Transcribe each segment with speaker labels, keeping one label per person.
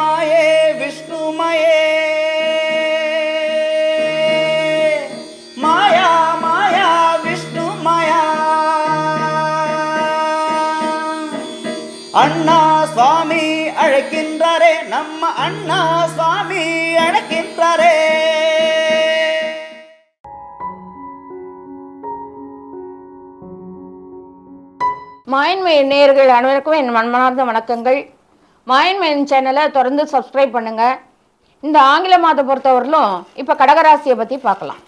Speaker 1: மாயே விஷ்ணுமயே. மாயா மாயா விஷ்ணு மாயா அண்ணா சுவாமி அழைக்கின்றாரே நம்ம அண்ணா சுவாமி அழைக்கின்றாரே.
Speaker 2: மாயன்மை நேர்கள் அனைவருக்கும் என் மன்மனார்ந்த வணக்கங்கள். மாயன்மையின் சேனலை தொடர்ந்து சப்ஸ்கிரைப் பண்ணுங்கள் இந்த ஆங்கில மாதம் பொறுத்தவரையிலும் இப்போ கடகராசியை பற்றி பார்க்கலாம்.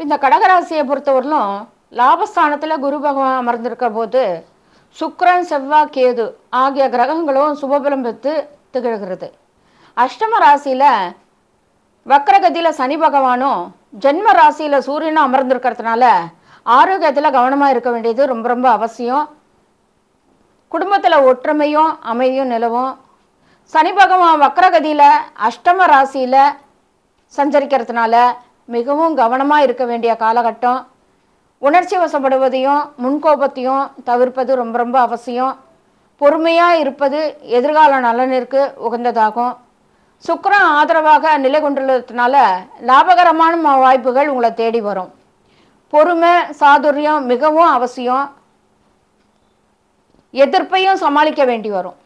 Speaker 2: இந்த கடகராசியை பொறுத்தவரையிலும் லாபஸ்தானத்தில் குரு பகவான் அமர்ந்திருக்க போது சுக்கரன் செவ்வாய் கேது ஆகிய கிரகங்களும் சுபபலம் பெற்று திகழ்கிறது. அஷ்டம ராசியில் வக்கரகதியில் சனி பகவானும் ஜென்ம ராசியில் சூரியனும் அமர்ந்திருக்கிறதுனால ஆரோக்கியத்தில் கவனமாக இருக்க வேண்டியது ரொம்ப ரொம்ப அவசியம். குடும்பத்தில் ஒற்றுமையும் அமைதியும் நிலவும். சனி பகவான் வக்கரகதியில் அஷ்டம ராசியில் சஞ்சரிக்கிறதுனால மிகவும் கவனமாக இருக்க வேண்டிய காலகட்டம். உணர்ச்சி வசப்படுவதையும் முன்கோபத்தையும் தவிர்ப்பது ரொம்ப ரொம்ப அவசியம். பொறுமையாக இருப்பது எதிர்கால நலனிற்கு உகந்ததாகும். சுக்கிரன் ஆதரவாக நிலை கொண்டுள்ளதுனால லாபகரமான வாய்ப்புகள் உங்களை தேடி வரும். பொறுமை சாதுரியம் மிகவும் அவசியம். எதிர்ப்பையும் சமாளிக்க வேண்டி வரும்.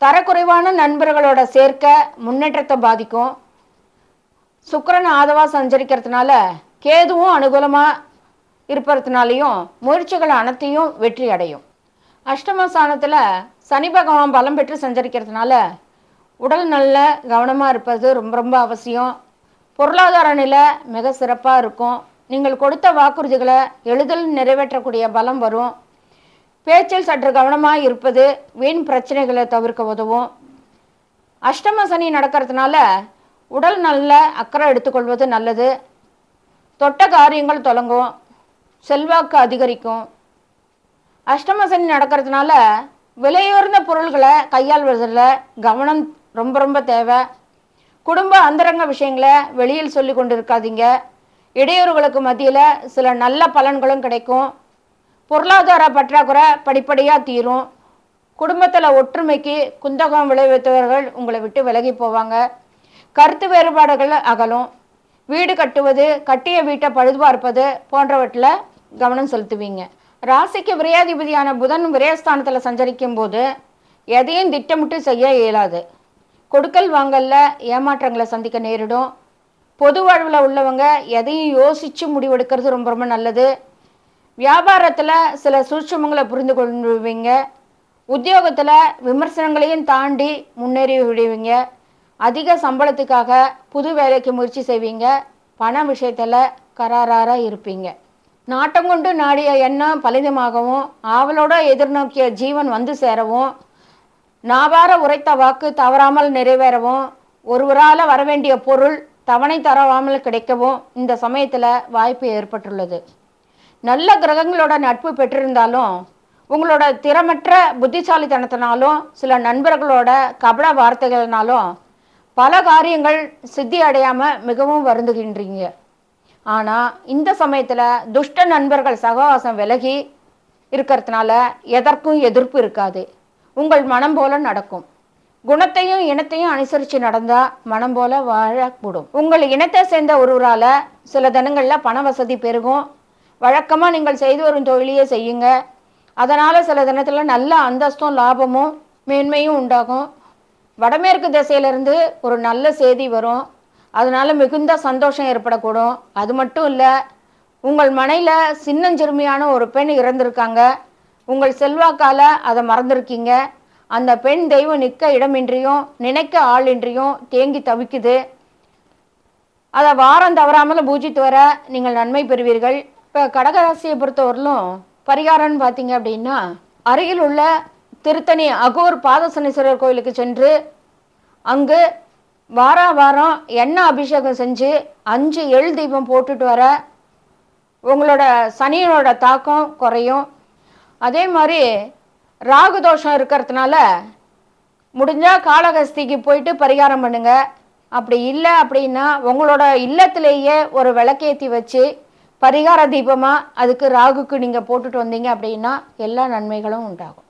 Speaker 2: தரக்குறைவான நண்பர்களோட சேர்க்க முன்னேற்றத்தை பாதிக்கும். சுக்கரன் ஆதவா சஞ்சரிக்கிறதுனால கேதுவும் அனுகூலமாக இருப்பறதுனாலையும் முயற்சிகள் அனைத்தையும் வெற்றி அடையும். அஷ்டமஸ்தானத்தில் சனி பகவான் பலம் பெற்று சஞ்சரிக்கிறதுனால உடல் நல்ல கவனமாக இருப்பது ரொம்ப ரொம்ப அவசியம். பொருளாதார நிலை மிக சிறப்பாக இருக்கும். நீங்கள் கொடுத்த வாக்குறுதிகளை எளிதில் நிறைவேற்றக்கூடிய பலம் வரும். பேச்சில் சற்று கவனமாக இருப்பது வீண் பிரச்சனைகளை தவிர்க்க உதவும். அஷ்டம சனி நடக்கிறதுனால உடல் நல்ல அக்கறை எடுத்துக்கொள்வது நல்லது. தொட்ட காரியங்கள் தொடங்கும். செல்வாக்கு அதிகரிக்கும். அஷ்டமசனி நடக்கிறதுனால விலையுயர்ந்த பொருள்களை கையாள்வதில் கவனம் ரொம்ப ரொம்ப தேவை. குடும்ப அந்தரங்க விஷயங்களை வெளியில் சொல்லி கொண்டு இருக்காதீங்க இடையூறுகளுக்கு மத்தியில் சில நல்ல பலன்களும் கிடைக்கும். பொருளாதார பற்றாக்குறை படிப்படியாக தீரும். குடும்பத்தில் ஒற்றுமைக்கு குந்தகம் விளைவித்தவர்கள் உங்களை விட்டு விலகி போவாங்க. கருத்து வேறுபாடுகள் அகலும். வீடு கட்டுவது கட்டிய வீட்டை பழுதுபார்ப்பது போன்றவற்றில் கவனம் செலுத்துவீங்க. ராசிக்கு விரையாதிபதியான புதன் விரயஸ்தானத்தில் சஞ்சரிக்கும் போது எதையும் திட்டமிட்டு செய்ய இயலாது. கொடுக்கல் வாங்கலில் ஏமாற்றங்களை சந்திக்க நேரிடும். பொது வாழ்வில் உள்ளவங்க எதையும் யோசித்து முடிவெடுக்கிறது ரொம்ப ரொம்ப நல்லது. வியாபாரத்தில் சில சூட்சமங்களை புரிந்து கொள்வீங்க. உத்தியோகத்தில் விமர்சனங்களையும் தாண்டி முன்னேறி விடுவீங்க. அதிக சம்பளத்துக்காக புது வேலைக்கு முயற்சி செய்வீங்க. பண விஷயத்தில் கராராக இருப்பீங்க. நாட்டம் கொண்டு நாடிய எண்ணம் பலிதமாகவும் ஆவலோட எதிர்நோக்கிய ஜீவன் வந்து சேரவும் நாவார உரைத்த வாக்கு தவறாமல் நிறைவேறவும் ஒருவரால் வரவேண்டிய பொருள் தவணை தரவாமல் கிடைக்கவும் இந்த சமயத்தில் வாய்ப்பு ஏற்பட்டுள்ளது. நல்ல கிரகங்களோட நட்பு பெற்றிருந்தாலும் உங்களோட திறமற்ற புத்திசாலித்தனத்தினாலும் சில நண்பர்களோட கபட வார்த்தைகள்னாலும் பல காரியங்கள் சித்தி அடையாமல் மிகவும் வருந்துகின்றீங்க. ஆனால் இந்த சமயத்தில் துஷ்ட நண்பர்கள் சகவாசம் விலகி இருக்கிறதுனால எதற்கும் எதிர்ப்பு இருக்காது. உங்கள் மனம் போல நடக்கும். குணத்தையும் இனத்தையும் அனுசரித்து நடந்தால் மனம் போல வாழக்கூடும். உங்கள் இனத்தை சேர்ந்த ஒருவரால் சில தினங்களில் பண வசதி பெருகும். வழக்கமாக நீங்கள் செய்து வரும் தொழிலையே செய்யுங்க. அதனால் சில தினத்தில் நல்ல அந்தஸ்தும் லாபமும் மேன்மையும் உண்டாகும். வடமேற்கு திசையிலிருந்து ஒரு நல்ல செய்தி வரும். அதனால் மிகுந்த சந்தோஷம் ஏற்படக்கூடும். அது மட்டும் இல்லை உங்கள் மனையில் சின்னஞ்சிறுமியான ஒரு பெண் இறந்திருக்காங்க. உங்கள் செல்வாக்கால் அதை மறந்துருக்கீங்க. அந்த பெண் தெய்வம் நிற்க இடமின்றியும் நினைக்க ஆளின்றியும் தேங்கி தவிக்குது. அதை வாரம் தவறாமல் பூஜித்து வர நீங்கள் நன்மை பெறுவீர்கள். இப்போ கடகராசியை பொறுத்தவரையிலும் பரிகாரம்னு பார்த்தீங்க அப்படின்னா அருகில் உள்ள திருத்தணி அகோர் பாதசனீஸ்வரர் கோயிலுக்கு சென்று அங்கு வார வாரம் எண்ணெய் அபிஷேகம் செஞ்சு அஞ்சு எள் தீபம் போட்டுட்டு வர உங்களோட சனியனோட தாக்கம் குறையும். அதே மாதிரி ராகு தோஷம் இருக்கிறதுனால முடிஞ்சால் காளகஸ்திக்கு போயிட்டு பரிகாரம் பண்ணுங்கள் அப்படி இல்லை அப்படின்னா உங்களோட இல்லத்திலேயே ஒரு விளக்கேற்றி வச்சு பரிகார தீபமாக அதுக்கு ராகுக்கு நீங்கள் போட்டுட்டு வந்தீங்க அப்படின்னா எல்லா நன்மைகளும் உண்டாகும்.